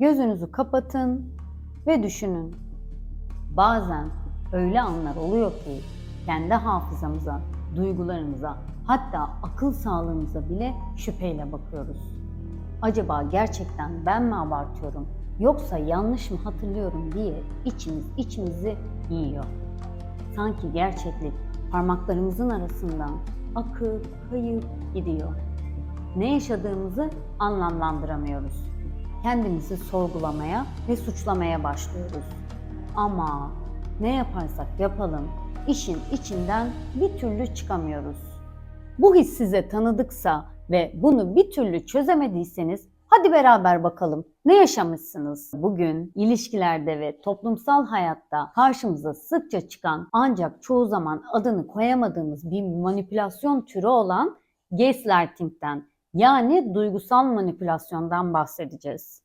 Gözünüzü kapatın ve düşünün. Bazen öyle anlar oluyor ki kendi hafızamıza, duygularımıza, hatta akıl sağlığımıza bile şüpheyle bakıyoruz. Acaba gerçekten ben mi abartıyorum yoksa yanlış mı hatırlıyorum diye içimiz içimizi yiyor. Sanki gerçeklik parmaklarımızın arasından akıp kayıp gidiyor. Ne yaşadığımızı anlamlandıramıyoruz. Kendimizi sorgulamaya ve suçlamaya başlıyoruz. Ama ne yaparsak yapalım işin içinden bir türlü çıkamıyoruz. Bu his size tanıdıksa ve bunu bir türlü çözemediyseniz hadi beraber bakalım ne yaşamışsınız? Bugün ilişkilerde ve toplumsal hayatta karşımıza sıkça çıkan ancak çoğu zaman adını koyamadığımız bir manipülasyon türü olan gaslighting'den yani duygusal manipülasyondan bahsedeceğiz.